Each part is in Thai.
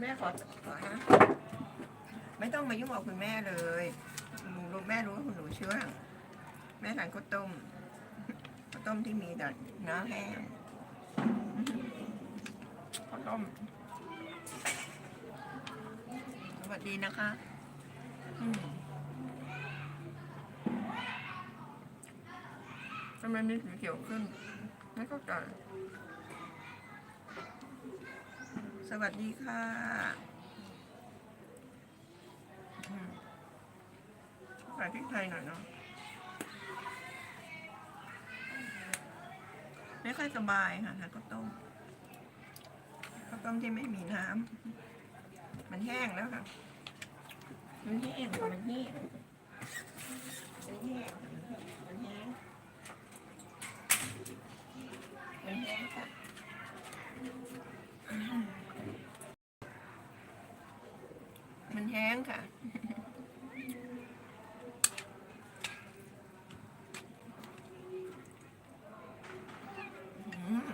แม่ขอขอนะไม่ต้องมายุ่งกับคุณแม่เลยหนูรู้แม่รู้ว่าคุณหนูเชื่องแม่ทานข้าวต้มข้าวต้มที่มีแต่เนื้อแห้งข้าวต้มสวัสดีนะคะทำไมมีสีเขียวขึ้น ไม่เข้าใจ สวัสดีค่ะใส่พริกไทยหน่อยเนาะไม่ค่อยสบายค่ะทานข้าวต้มข้าวต้มที่ไม่มีน้ำมันแห้งแล้วค่ะมันแห้งมันแห้งมันแห้งมันแห้งมันแห้งค่ะ มัน แห้งค่ะอืม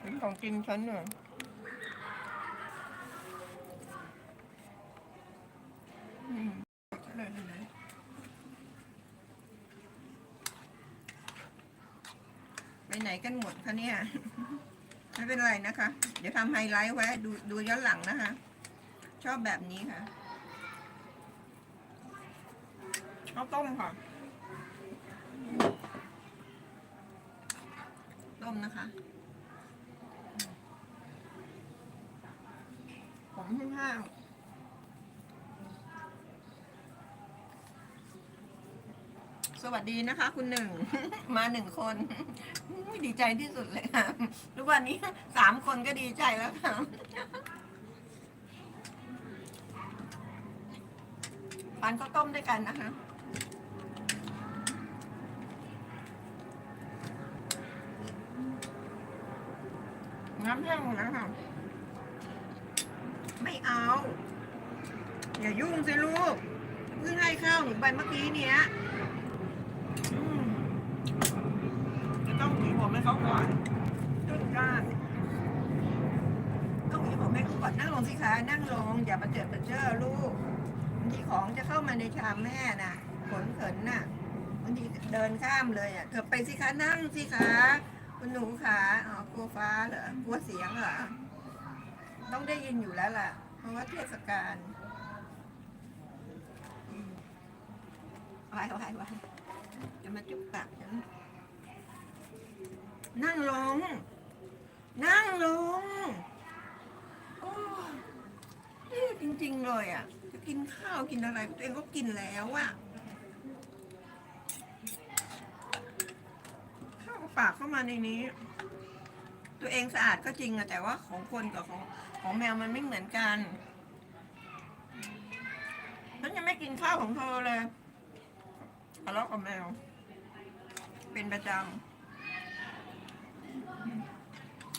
เป็นของกินฉันเหรออืมเลยนไปไหนกันหมดคะเนี่ย ไม่เป็นไรนะคะ เดี๋ยวทำไฮไลท์ไว้ดูดูย้อนหลังนะคะ ชอบแบบนี้ค่ะข้าวต้มค่ะ ต้มนะคะผมห้างสวัสดีนะคะ คุณหนึ่ง มาหนึ่งคนอุ๊ยดีใจที่สุดเลยค่ะ ทุกวันนี้สามคนก็ดีใจแล้วค่ะ ทานข้าวต้มด้วยกันนะคะน้ำแห้งหมดแล้วค่ะไม่เอา อย่ายุ่งสิลูกเพิ่งให้ข้าวหนูไปเมื่อกี้เนี้ยจะต้องหวีผมให้เขาก่อนจุดก้านต้องหวีผมให้เขาก่อนนั่งลงสิคะนั่งลงอย่ามาเจิดมาเจอลูก ทีของจะเข้ามาในชามแม่น่ะขนเขินน่ะบางทีเดินข้ามเลยอะเธอไปสิคะนั่งสิคะคุณหนูคะอ๋อกลัวฟ้าเหรอกลัวเสียงเหรอต้องได้ยินอยู่แล้วล่ะ เพราะว่าเทศกาลอืมไว้ไว้ไว้จะมาจุกปากฉันนั่งลง นั่งลง โอ้ยจริง ๆ เลยอะ กินข้าวกินอะไรตัวเองก็กินแล้วอะข้าวปากเข้ามาในนี้ ตัวเองสะอาดก็จริงอะแต่ว่าของคนกับของของแมวมันไม่เหมือนกันฉันยังไม่กินข้าวของเธอเลยทะเลาะกับแมว เป็นประจำ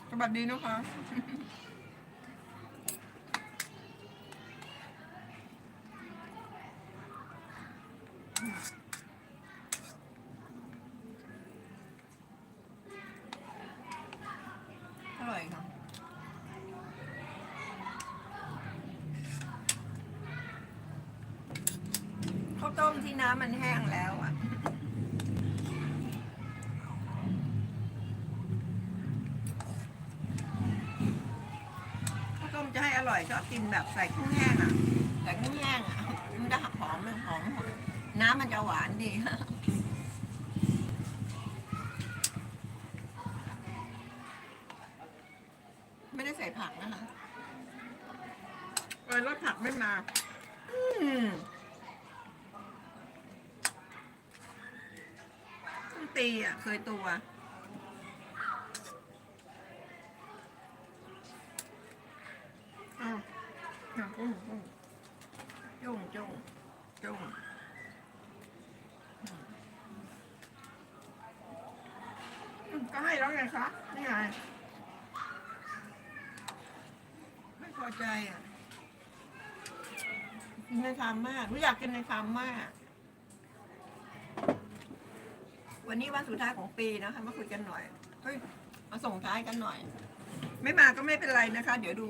สวัสดีนะคะ อร่อยค่ะ ข้าวต้ม ที่น้ำมันแห้งแล้วอะ ข้าวต้มจะให้อร่อยชอบกินแบบใส่กุ้งแห้งอะใส่กุ้งแห้งอะ มันจะหอมมันหอมหอมน้ำมันจะหวานดีไม่ได้ใส่ผักนะคะเออรสผักไม่มา อืม ตีอะ เคยตัว อ้าวจุ้งจุ้งจุ้งจุ้งอืมก็ให้แล้วไงคะนี่ไง ไม่พอใจอะ กินในคำมากรู้อยากกินในคำมาก วันนี้วันสุดท้ายของปีนะคะ มาคุยกันหน่อยเฮ้ยมาส่งท้ายกันหน่อย ไม่มาก็ไม่เป็นไรนะคะ เดี๋ยวดู